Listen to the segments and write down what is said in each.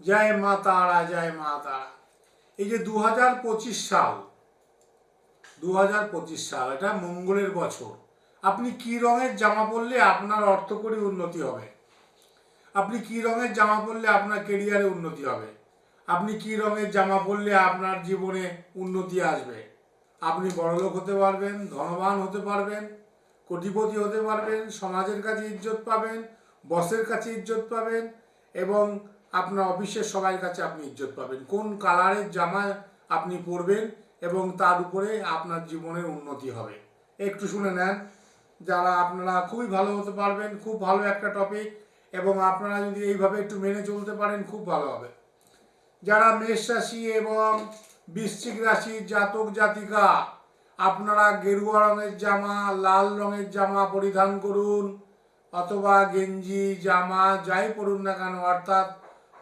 জয় মা তারা, জয় মা তারা। এই যে দু হাজার পঁচিশ সাল দু হাজার পঁচিশ সাল, এটা মঙ্গলের বছর। আপনি কি রঙের জামা পরলে আপনার অর্থকরী উন্নতি হবে? আপনি কি রঙের জামা পরলে আপনার কেরিয়ারে উন্নতি হবে? আপনি কি রঙের জামা পরলে আপনার জীবনে উন্নতি আসবে? আপনি বড়লোক হতে পারবেন, ধনবান হতে পারবেন, কোটিপতি হতে পারবেন, সমাজের কাছে ইজ্জত পাবেন, বসের কাছে ইজ্জত পাবেন, এবং আপনার অফিসের সবার কাছে আপনি ইজ্জত পাবেন। কোন কালারের জামা আপনি পরবেন এবং তার উপরে আপনার জীবনের উন্নতি হবে। একটু শুনে নেন, যারা আপনারা খুবই ভালো হতে পারবেন, খুব ভালো একটা টপিক এবং আপনারা যদি এইভাবে একটু মেনে চলতে পারেন, খুব ভালো হবে। যারা মেষ রাশি এবং বৃশ্চিক রাশির জাতক জাতিকা, আপনারা গেরুয়া রঙের জামা, লাল রঙের জামা পরিধান করুন, অথবা গেঞ্জি, জামা, যাই পরুন না কেন, অর্থাৎ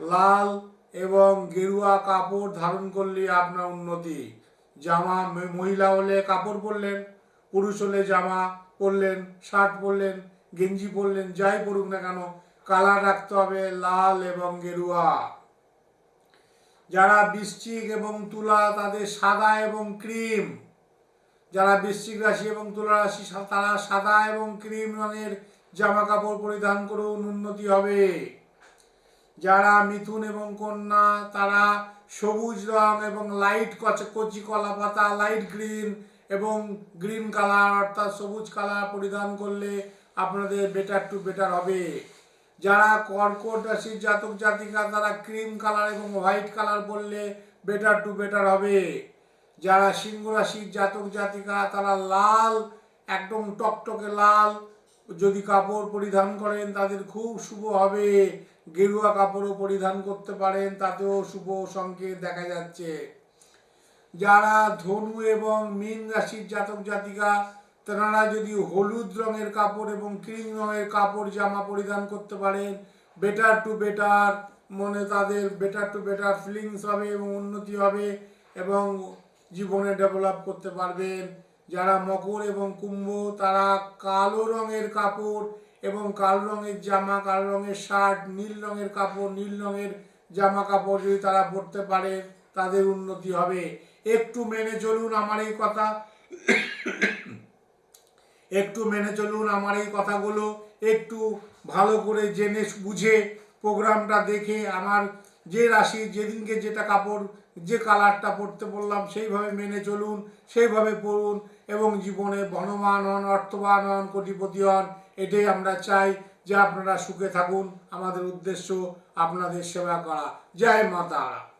লাল এবং গেরুয়া কাপড় ধারণ করলে আপনার উন্নতি। জামা মহিলা হলে কাপড় পরলেন, পুরুষ হলে জামা পরলেন, শার্ট পরলেন, গেঞ্জি পরলেন, যাই পরুক না কেন, কালার রাখতে হবে লাল এবং গেরুয়া। যারা বৃশ্চিক এবং তুলা, তাদের সাদা এবং ক্রিম। যারা বৃশ্চিক রাশি এবং তুলা রাশি তারা সাদা এবং ক্রিম রঙের জামা কাপড় পরিধান করুন, উন্নতি হবে। যারা মিথুন এবং কন্যা, তারা সবুজ রং এবং লাইট কচ- কলা পাতা লাইট গ্রিন এবং গ্রিন কালার অর্থাৎ সবুজ কালার পরিধান করলে আপনাদের বেটার টু বেটার হবে। যারা কর্কট রাশির জাতক জাতিকা, তারা ক্রিম কালার এবং হোয়াইট কালার পরলে বেটার টু বেটার হবে। যারা সিংহ রাশির জাতক জাতিকা, তারা লাল, একদম টকটকে লাল যদি কাপড় পরিধান করেন, তাদের খুব শুভ হবে। গেরুয়া কাপড়ও পরিধান করতে পারেন, তাতেও শুভ সংকেত দেখা যাচ্ছে। যারা ধনু এবং মীন রাশির জাতক জাতিকা তেনারা যদি হলুদ রঙের কাপড় এবং ক্রিম রঙের কাপড়, জামা পরিধান করতে পারেন বেটার টু বেটার মনে তাদের বেটার টু বেটার ফিলিংস হবে এবং উন্নতি হবে এবং জীবনে ডেভেলপ করতে পারবেন। যারা মকর এবং কুম্ভ, তারা কালো রঙের কাপড় এবং কালো রঙের জামা, কালো রঙের শার্ট, নীল রঙের কাপড়, নীল রঙের জামা কাপড় যদি তারা পরতে পারে, তাদের উন্নতি হবে। একটু মেনে চলুন আমার এই কথা। একটু মেনে চলুন আমার এই কথাগুলো। একটু ভালো করে জেনে বুঝে প্রোগ্রামটা দেখে আমার যে রাশি, যেদিনকে যেটা কাপড়, যে কালারটা পরতে বললাম, সেইভাবে মেনে চলুন, সেইভাবে পড়ুন এবং জীবনে বনমান হন, অর্থবান হন, কোটিপতি হন, এটাই আমরা চাই যে আপনারা সুখে থাকুন। আমাদের উদ্দেশ্য আপনাদের সেবা করা। জয় মাতারা